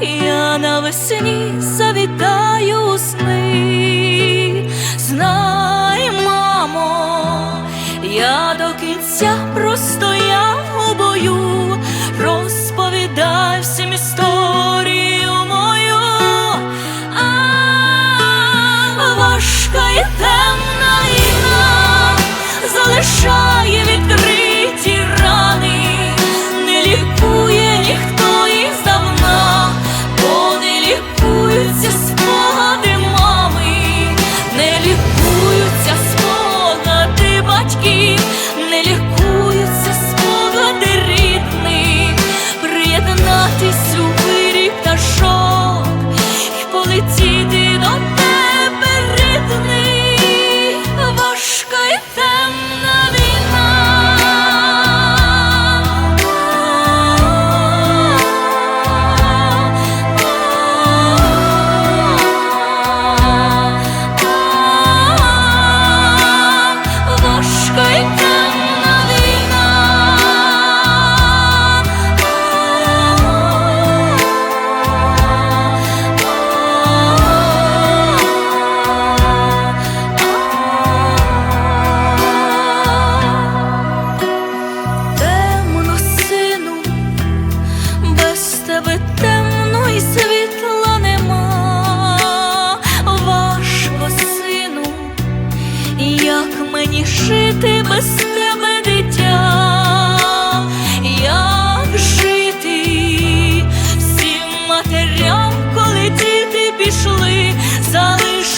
я навесні завітаю у сни. Знай, мамо, я до кінця простояв у бою.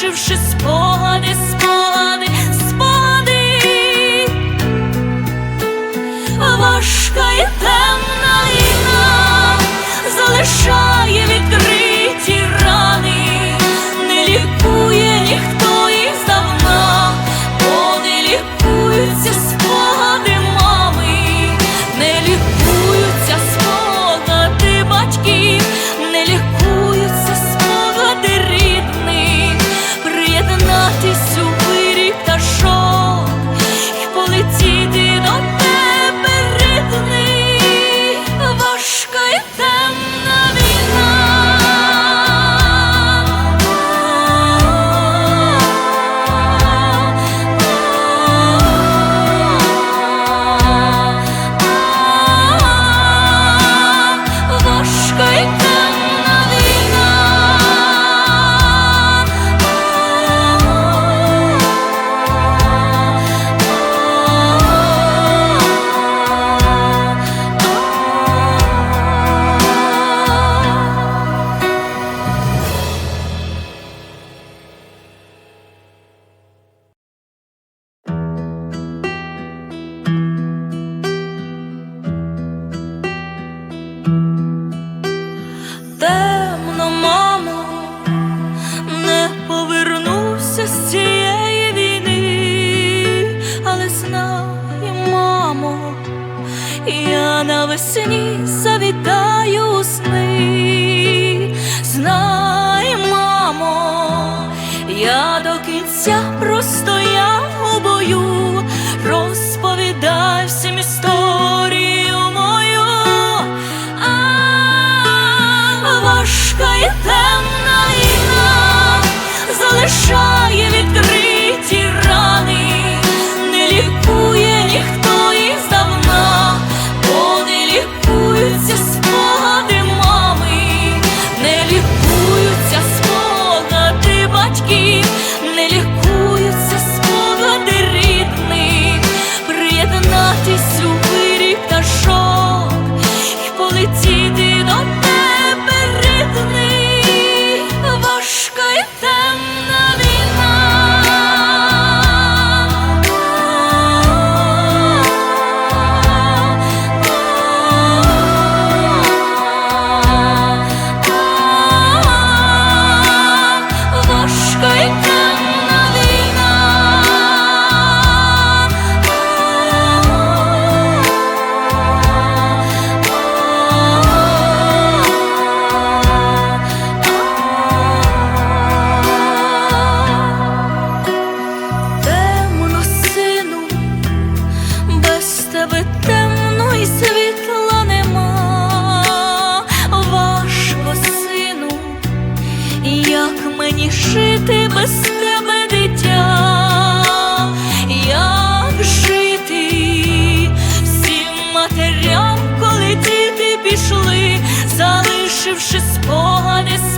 Залишивши спогади, спогади, спогади важка і темна війна залишає. весні завітаю сни, знай, мамо, я до кінця. мені жити без тебе дитя, як жити всім матерям, коли діти пішли, залишивши спогади.